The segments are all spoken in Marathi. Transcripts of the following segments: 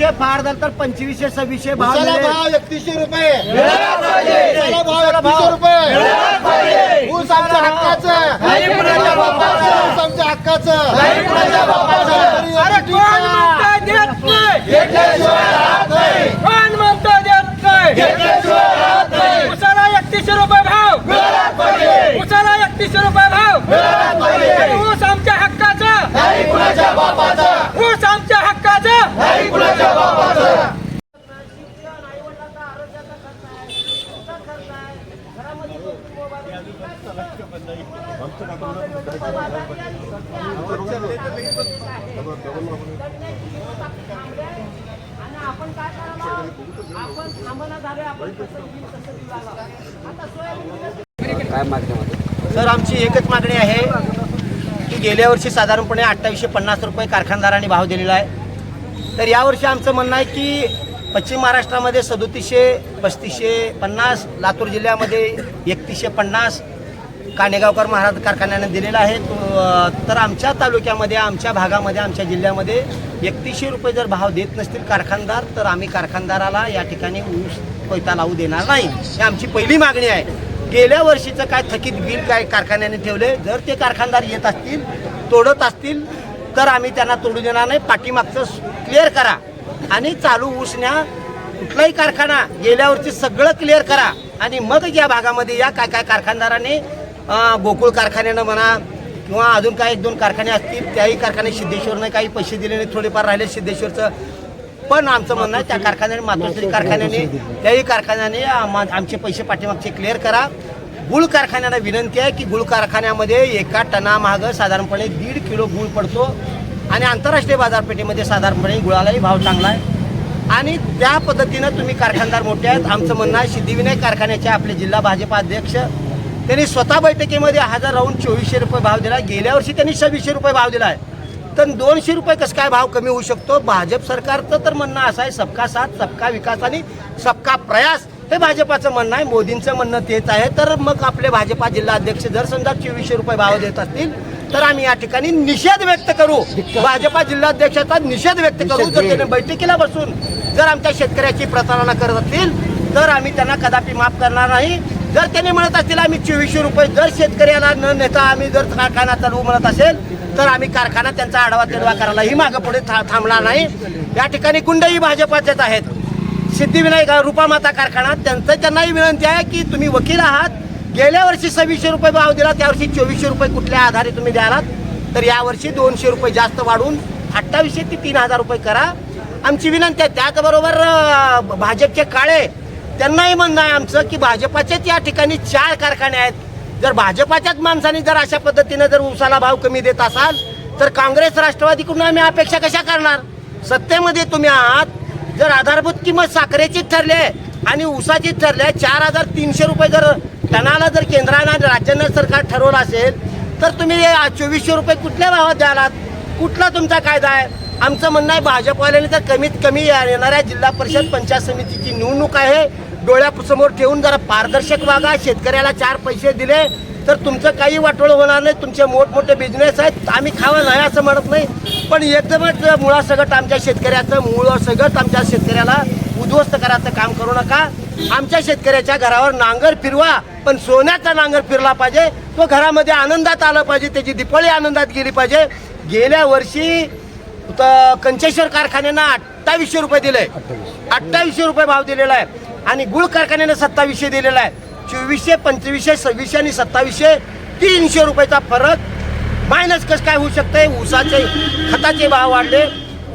चोवीसशे फार झालं तर पंचवीसशे सव्वीसशे भाव उसाला दिले. भाव एकतीसशे रुपये. उसाला भाव एकतीसशे रुपये. ऊस आमच्या हक्काचं. ऊस आमच्या हक्काचं शेतकरी अरे एकजुटीचं. कोण म्हणता देत नाही कोण म्हणता देत नाही उसाला एकतीसशे रुपये भाव उसाला एकतीसशे रुपये भाव आणि ऊस आमच्या हक्काचा ऊस आमच्या हक्काचा सर आमची एकच मागणी आहे की गेल्या वर्षी साधारणपणे अठ्ठावीसशे पन्नास रुपये कारखानदारांनी भाव दिलेला आहे. तर यावर्षी आमचं म्हणणं आहे की पश्चिम महाराष्ट्रामध्ये सदोतीसशे पस्तीसशे पन्नास लातूर जिल्ह्यामध्ये एकतीसशे पन्नास कानेगावकर महाराज कारखान्याने दिलेला आहे तर आमच्या तालुक्यामध्ये आमच्या भागामध्ये आमच्या जिल्ह्यामध्ये एकतीसशे रुपये जर भाव देत नसतील कारखानदार तर आम्ही कारखानदाराला या ठिकाणी ऊस कोयता लावू देणार नाही. ही आमची पहिली मागणी आहे. गेल्या वर्षीचं काय थकीत बिल काय कारखान्याने ठेवले? जर ते कारखानदार येत असतील तोडत असतील तर आम्ही त्यांना तोडू देणार नाही. पाठीमागचं क्लिअर करा. आणि चालू उसण्या कुठलाही कारखाना गेल्या वर्षी सगळं क्लिअर करा. आणि मग या भागामध्ये या काय काय कारखानदाराने गोकुळ कारखान्यानं म्हणा किंवा अजून काही एक दोन कारखाने असतील त्याही कारखाने सिद्धेश्वरनं काही पैसे दिले नाही थोडेफार राहिले. सिद्धेश्वरचं पण आमचं म्हणणं आहे त्या कारखान्याने मातोश्री कारखान्याने त्याही कारखान्याने आमचे पैसे पाठीमागचे क्लिअर करा. गुळ कारखान्याला विनंती आहे की गुळ कारखान्यामध्ये एका टनामागं साधारणपणे दीड किलो गुळ पडतो आणि आंतरराष्ट्रीय बाजारपेठेमध्ये साधारणपणे गुळालाही भाव चांगला आहे. आणि त्या पद्धतीनं तुम्ही कारखानदार मोठे आहेत. आमचं म्हणणं आहे सिद्धिविनायक कारखान्याचे आपले जिल्हा भाजपा अध्यक्ष त्यांनी स्वतः बैठकीमध्ये हजार राहून चोवीसशे रुपये भाव दिला. गेल्या वर्षी त्यांनी सव्वीसशे रुपये भाव दिला आहे. तर दोनशे रुपये कसं काय भाव कमी होऊ शकतो? भाजप सरकारचं तर म्हणणं असं आहे सबका साथ सबका विकास आणि सबका प्रयास हे भाजपाचं म्हणणं आहे. मोदींचं म्हणणं तेच आहे. तर मग आपले भाजपा जिल्हा अध्यक्ष जर समजा चोवीसशे रुपये भाव देत असतील तर आम्ही या ठिकाणी निषेध व्यक्त करू. भाजपा जिल्हाध्यक्षाचा निषेध व्यक्त करू. जर त्याने बैठकीला बसून जर आमच्या शेतकऱ्याची प्रतारणा करत असतील तर आम्ही त्यांना कदापि माफ करणार नाही. जर त्यांनी म्हणत असतील आम्ही चोवीसशे रुपये जर शेतकऱ्याला न नेता आम्ही जर कारखाना चालवू म्हणत असेल तर आम्ही कारखाना त्यांचा आढावा तेढवा करायलाही मागं पुढे था- थांबणार नाही. या ठिकाणी गुंडही भाजपाचेच आहेत. सिद्धिविनायक रूपामाता कारखाना त्यांचं त्यांनाही विनंती आहे की तुम्ही वकील आहात. गेल्या वर्षी सव्वीसशे रुपये भाव दिला त्यावर्षी चोवीसशे रुपये कुठल्या आधारे तुम्ही द्यालात? तर यावर्षी दोनशे रुपये जास्त वाढून अठ्ठावीसशे ते तीन हजार रुपये करा. आमची विनंती आहे त्याचबरोबर भाजपचे काळे त्यांनाही म्हणणं आहे आमचं की भाजपाचेच या ठिकाणी चार कारखाने आहेत. जर भाजपाच्याच माणसाने जर अशा पद्धतीनं जर उसाला भाव कमी देत असाल तर काँग्रेस राष्ट्रवादीकडून आम्ही अपेक्षा कशा करणार? सत्तेमध्ये तुम्ही आहात. जर आधारभूत किंमत साखरेचीच ठरली आहे आणि ऊसाचीच ठरली आहे चार हजार तीनशे रुपये जर टनाला जर केंद्रानं आणि राज्यानं सरकार ठरवलं असेल तर तुम्ही चोवीसशे रुपये कुठल्या भावात द्यालात? कुठला तुमचा कायदा आहे? आमचं म्हणणं आहे भाजपवाल्याने तर कमीत कमी येणाऱ्या जिल्हा परिषद पंचायत समितीची निवडणूक आहे. डोळ्यासमोर ठेवून जरा पारदर्शक वागा शेतकऱ्याला चार पैसे दिले तर तुमचं काही वाटोळं होणार नाही. तुमचे मोठमोठे बिझनेस आहेत. आम्ही खावं नाही असं म्हणत नाही. पण एकदमच मुळासगट आमच्या शेतकऱ्याचं मुळासगट आमच्या शेतकऱ्याला उद्ध्वस्त करायचं काम करू नका. आमच्या शेतकऱ्याच्या घरावर नांगर फिरवा पण सोन्याचा नांगर फिरला पाहिजे. तो घरामध्ये आनंदात आला पाहिजे त्याची दिपाळी आनंदात गेली पाहिजे. गेल्या वर्षी कंचेश्वर कारखान्यानं अठ्ठावीसशे रुपये दिले. अठ्ठावीसशे रुपये भाव दिलेला आहे. आणि गुळ कारखान्यानं सत्तावीसशे दिलेला आहे. चोवीसशे पंचवीसशे सव्वीसशे आणि सत्तावीसशे तीनशे रुपयाचा फरक. मायनस कसं काय होऊ शकतंय? ऊसाचे खताचे भाव वाढले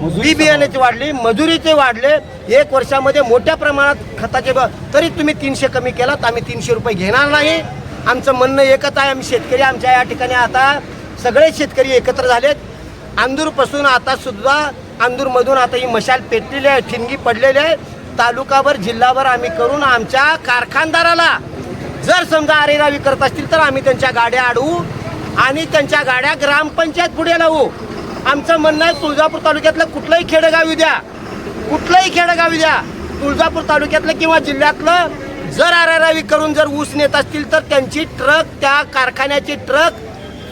बी बियाण्याचे वाढले मजुरीचे वाढले. एक वर्षामध्ये मोठ्या प्रमाणात खताचे भाव. तरी तुम्ही तीनशे कमी केलात आम्ही तीनशे रुपये घेणार नाही. आमचं म्हणणं एकच आहे आम्ही शेतकरी आमच्या या ठिकाणी आता सगळे शेतकरी एकत्र झालेत. अंदूरपासून आता सुद्धा अंदूरमधून आता ही मशाल पेटलेली आहे ठिणगी पडलेली आहे. तालुकाभर जिल्हाभर आम्ही करून आमच्या कारखानदाराला जर समजा अरेरावी करत असतील तर आम्ही त्यांच्या गाड्या अडवू आणि त्यांच्या गाड्या ग्रामपंचायत पुढे लावू. आमचं म्हणणं आहे तुळजापूर तालुक्यातलं कुठलंही खेडेगाव द्या. कुठलंही खेडेगाव द्या. तुळजापूर तालुक्यातलं किंवा जिल्ह्यातलं जर आरारावी करून जर ऊस नेत असतील तर त्यांची ट्रक त्या कारखान्याची ट्रक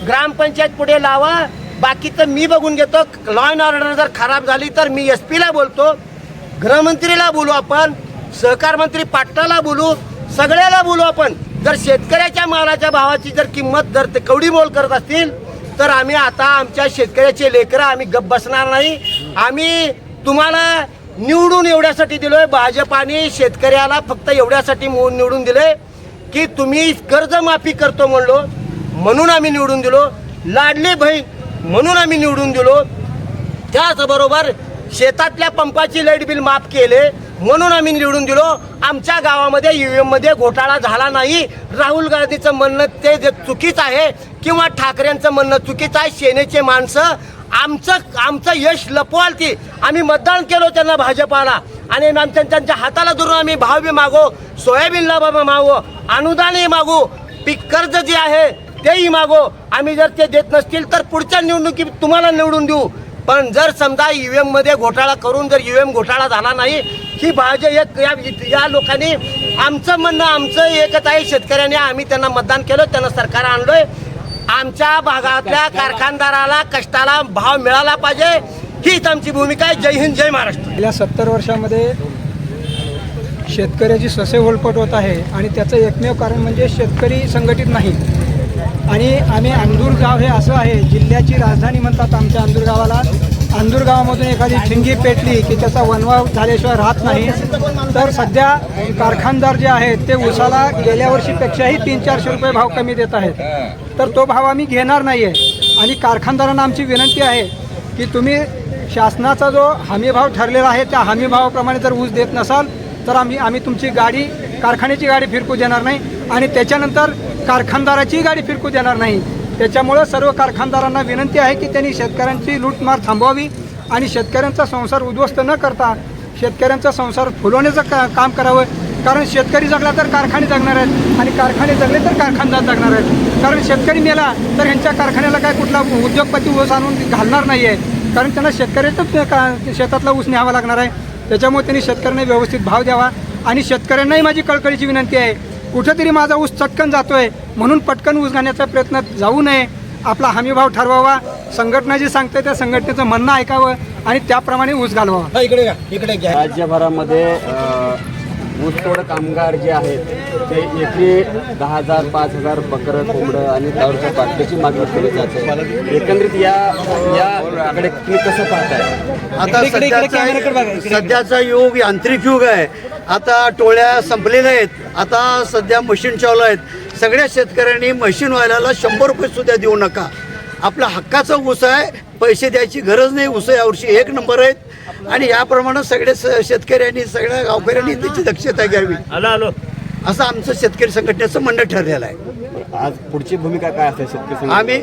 ग्रामपंचायत पुढे लावा. बाकीचं मी बघून घेतो. लॉ अँड ऑर्डर जर खराब झाली तर मी एस पीला बोलतो. गृहमंत्रीला बोलू आपण सहकार मंत्री पाटलाला बोलू सगळ्याला बोलू आपण. जर शेतकऱ्याच्या मालाच्या भावाची जर किंमत जर ते कवडी मोल करत असतील तर आम्ही आता आमच्या शेतकऱ्याचे लेकरं आम्ही गप्प बसणार नाही. आम्ही तुम्हाला निवडून एवढ्यासाठी दिलोय भाजपाने शेतकऱ्याला फक्त एवढ्यासाठी निवडून दिले की तुम्ही कर्जमाफी करतो म्हणलो म्हणून आम्ही निवडून दिलो. लाडली बहीण म्हणून आम्ही निवडून दिलो. त्याचबरोबर शेतातल्या पंपाची लाइट बिल माफ केले म्हणून आम्ही निवडून दिलो. आमच्या गावामध्ये ईव्हीएममध्ये घोटाळा झाला नाही. राहुल गांधीचं म्हणणं ते जे चुकीचं आहे किंवा ठाकरेंचं म्हणणं चुकीचं आहे सेनेचे माणसं आमचं आमचं यश लपवाल ती. आम्ही मतदान केलो त्यांना भाजपाला. आणि आमच्या त्यांच्या हाताला धरून आम्ही भाव बी मागो सोयाबीनला बा- मागो अनुदानही मागू पीक कर्ज जे आहे तेही मागो. आम्ही जर ते देत नसतील तर पुढच्या निवडणुकीत तुम्हाला निवडून देऊ. पण जर समजा ईव्हीएममध्ये घोटाळा करून जर ईव्हीएम घोटाळा झाला नाही ही भाजप एक या या लोकांनी आमचं म्हणणं आमचं एकच आहे. शेतकऱ्यांनी आम्ही त्यांना मतदान केलं त्यांना सरकार आणलोय. आमच्या भागातल्या कारखानदाराला कष्टाला भाव मिळाला पाहिजे. हीच आमची भूमिका आहे. जय हिंद जय महाराष्ट्र. गेल्या सत्तर वर्षामध्ये शेतकऱ्याची ससे होलपट होत आहे आणि त्याचं एकमेव कारण म्हणजे शेतकरी संघटित नाही. आणि आम्ही अंदूर गाव हे असं आहे जिल्ह्याची राजधानी म्हणतात आमच्या अंदूर गावाला. अंदूर गावामधून एखादी ठिंगी पेटली की त्याचा वनवा झाल्याशिवाय राहत नाही. तर सध्या कारखानदार जे आहेत ते उसाला गेल्या वर्षीपेक्षाही तीन चारशे रुपये भाव कमी देत आहेत. तर तो भाव आम्ही घेणार नाही आहे आणि कारखानदारांना आमची विनंती आहे की तुम्ही शासनाचा जो हमीभाव ठरलेला आहे त्या हमीभावाप्रमाणे जर ऊस देत नसाल तर आम्ही आम्ही तुमची गाडी कारखान्याची गाडी फिरकू देणार नाही. आणि त्याच्यानंतर कारखानदाराची गाडी फिरकू देणार नाही. त्याच्यामुळं सर्व कारखानदारांना विनंती आहे की त्यांनी शेतकऱ्यांची लूटमार थांबवावी आणि शेतकऱ्यांचा संसार उद्ध्वस्त न करता शेतकऱ्यांचा संसार फुलवण्याचं का काम करावं. कारण शेतकरी जगला तर कारखाने जगणार आहेत आणि कारखाने जगले तर कारखानदार जगणार आहेत. कारण शेतकरी मेला तर ह्यांच्या कारखान्याला काय कुठला उद्योगपती ऊस आणून घालणार नाही आहे कारण त्यांना शेतकऱ्याचंच का शेतातला ऊस न्यावा लागणार आहे. त्याच्यामुळे त्यांनी शेतकऱ्यांना व्यवस्थित भाव द्यावा आणि शेतकऱ्यांनाही माझी कळकळीची विनंती आहे कुठेतरी माझा ऊस चटकन जातोय म्हणून पटकन ऊस घालण्याचा प्रयत्न जाऊ नये. आपला हमीभाव ठरवावा. संघटना जी सांगते त्या संघटनेचं म्हणणं ऐकावं आणि त्याप्रमाणे ऊस घालवावा. इकडे इकडे राज्यभरामध्ये ऊसतोड कामगार जे आहेत ते एकरी दहा हजार पाच हजार बकरं कोंबडं आणि दारूच्या बाटलीची मागणी केली जाते. एकंदरीत या याकडे तुम्ही कसं पाहताय? आता सध्याचा सध्याचा युग यांत्रिक युग आहे. आता टोळ्या संपलेल्या आहेत. आता सध्या मशीन चालू आहेत. सगळ्या शेतकऱ्यांनी मशीन व्हायला शंभर रुपये सुद्धा देऊ नका. आपला हक्काचा ऊस आहे. पैसे द्यायची गरज नाही. ऊस यावर्षी एक नंबर आहेत. आणि याप्रमाणे सगळे स- शेतकऱ्यांनी सगळ्या गावकऱ्यांनी त्याची दक्षता घ्यावी. आलो आलो. असं आमचं शेतकरी संघटनेचं म्हणणं ठरलेलं आहे. आज पुढची भूमिका काय असेल शेतकरी? आम्ही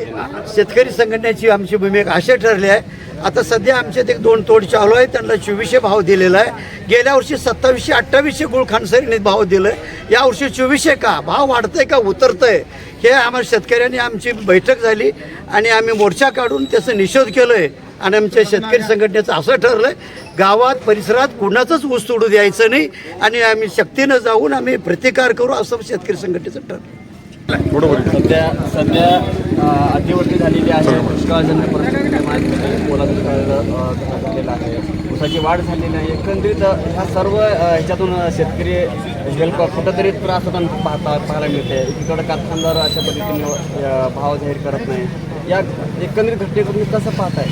शेतकरी संघटनेची आमची भूमिका अशी ठरली आहे. आता सध्या आमच्यात एक दोन तोड चालू आहे त्यांना चोवीसशे भाव दिलेला आहे. गेल्या वर्षी सत्तावीसशे अठ्ठावीसशे गुळ खानसरीने भाव दिलं. या वर्षी चोवीसशे का? भाव वाढतंय का? उतरतंय. हे आम्हाला शेतकऱ्यांनी आमची बैठक झाली आणि आम्ही मोर्चा काढून त्याचा निषेध केलो आहे आणि आमच्या शेतकरी संघटनेचं असं ठरलं आहे गावात परिसरात कुणाचंच ऊस तोडू द्यायचं नाही आणि आम्ही शक्तीनं जाऊन आम्ही प्रतिकार करू असं शेतकरी संघटनेचं ठरलं. सध्या सध्या अतिवृष्टी झालेली आहे. दुष्काळजन्य परिस्थिती आहे. ऊसाची वाढ झालेली आहे. एकंदरीत ह्या सर्व ह्याच्यातून शेतकरी हेल्प कुठंतरी त्रास होताना पाहता पाहायला मिळते. एकीकडे कारखानदार अशा पद्धतीने भाव जाहीर करत नाही. या एकंदरीत घटनेकडून कसं पाहताय?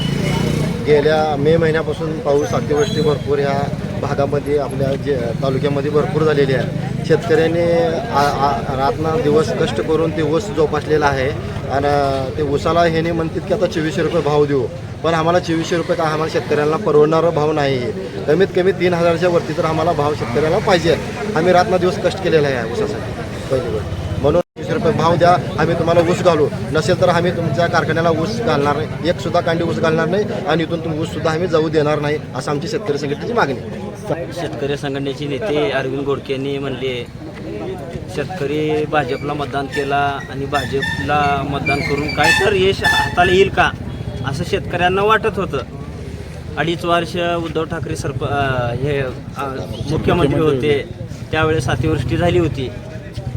गेल्या मे महिन्यापासून पाऊस अतिवृष्टी भरपूर ह्या भागामध्ये आपल्या जे तालुक्यामध्ये भरपूर झालेली आहे. शेतकऱ्यांनी रातना दिवस कष्ट करून ते ऊस जोपासलेला आहे. आणि ते ऊसाला ह्याने म्हणतात की आता चोवीसशे रुपये भाव देऊ. पण आम्हाला चोवीसशे रुपये का आम्हाला शेतकऱ्यांना परवडणारा भाव नाही आहे कमीत कमी तीन हजारच्या वरती तर आम्हाला भाव शेतकऱ्याला पाहिजे. आम्ही रातना दिवस कष्ट केलेला आहे ऊसासाठी. पहिली गोष्ट. भाव द्या आम्ही तुम्हाला ऊस घालू. नसेल तर आम्ही तुमच्या कारखान्याला ऊस घालणार नाही. एक सुद्धा कांडी ऊस घालणार नाही आणि इथून तुम्ही ऊस सुद्धा आम्ही जाऊ देणार नाही असं आमची शेतकरी संघटनेची मागणी शेतकरी संघटनेचे नेते अरविंद गोडके यांनी म्हणले शेतकरी भाजपला मतदान केला आणि भाजपला मतदान करून काय तर यश हाताला येईल का असं शेतकऱ्यांना वाटत होतं. अडीच वर्ष उद्धव ठाकरे सरप हे मुख्यमंत्री होते. त्यावेळेस अतिवृष्टी झाली होती.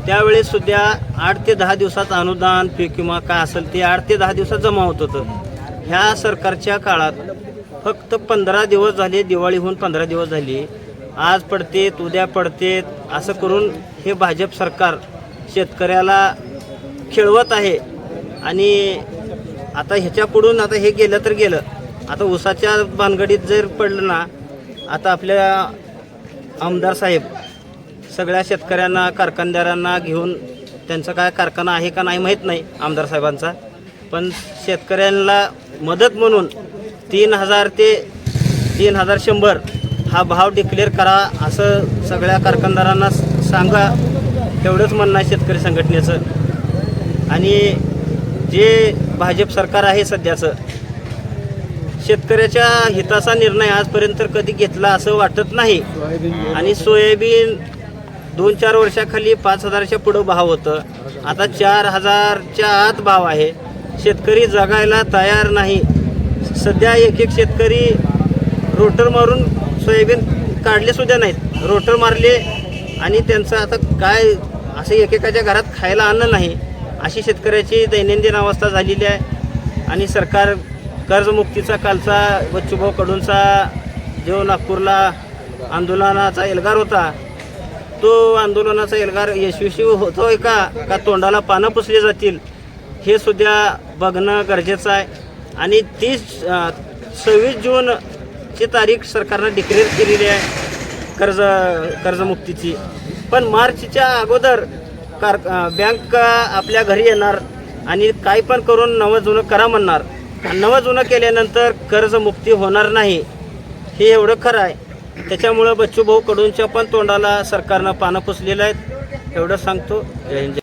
त्यावेळेस सुद्धा आठ ते दहा दिवसात अनुदान पीक किंवा काय असेल ते आठ ते दहा दिवसात जमा होत होतं. ह्या सरकारच्या काळात फक्त पंधरा दिवस झाले दिवाळीहून पंधरा दिवस झाले. आज पडतेत उद्या पडतेत असं करून हे भाजप सरकार शेतकऱ्याला खेळवत आहे. आणि आता ह्याच्यापुढून आता हे गेलं तर गेलं. आता उसाच्या भानगडीत जर पडलं ना आता आपल्या आमदार साहेब सगळ्या शेतकऱ्यांना कारखानदारांना घेऊन त्यांचा काय कारखाना आहे का नाही माहीत नाही आमदार साहेबांचा. पण शेतकऱ्यांना मदत म्हणून तीन हजार ते तीन हजार शंभर हा भाव डिक्लेअर करा असं सगळ्या कारखानदारांना सांगा. एवढंच म्हणणं आहे शेतकरी संघटनेचं. आणि जे भाजप सरकार आहे सध्याचं शेतकऱ्याच्या हिताचा निर्णय आजपर्यंत कधी घेतला असं वाटत नाही. आणि सोयाबीन दोन चार वर्षाखाली पाच हजारच्या पुढं भाव होतं. आता चार हजारच्या आत भाव आहे. शेतकरी जगायला तयार नाही. सध्या एक एक शेतकरी रोटर मारून सोयाबीन काढले सुद्धा नाहीत. रोटर मारले आणि त्यांचं आता काय असं एकेकाच्या घरात खायला अन्न नाही. अशी शेतकऱ्याची दैनंदिन अवस्था झालेली आहे. आणि सरकार कर्जमुक्तीचा कालचा बच्चूभाऊ कडूंचा जो नागपूरला आंदोलनाचा एल्गार होता तो आंदोलनाचा एल्गार यशस्वी होतोय का? का तोंडाला पानं पुसली जातील? हे सुद्धा बघणं गरजेचं आहे. आणि तीस सव्वीस जूनची तारीख सरकारनं डिक्लेअर केलेली आहे कर्ज कर्जमुक्तीची. पण मार्चच्या अगोदर कार बँक आपल्या घरी येणार आणि काही पण करून नवं जुनं करा म्हणणार. नवं जुनं केल्यानंतर कर्जमुक्ती होणार नाही. हे एवढं खरं आहे. त्याच्यामुळं बच्चूभाऊ कडूंच्या पण तोंडाला सरकारनं पानं पुसलेलं आहेत. एवढं सांगतो. जय हिंद.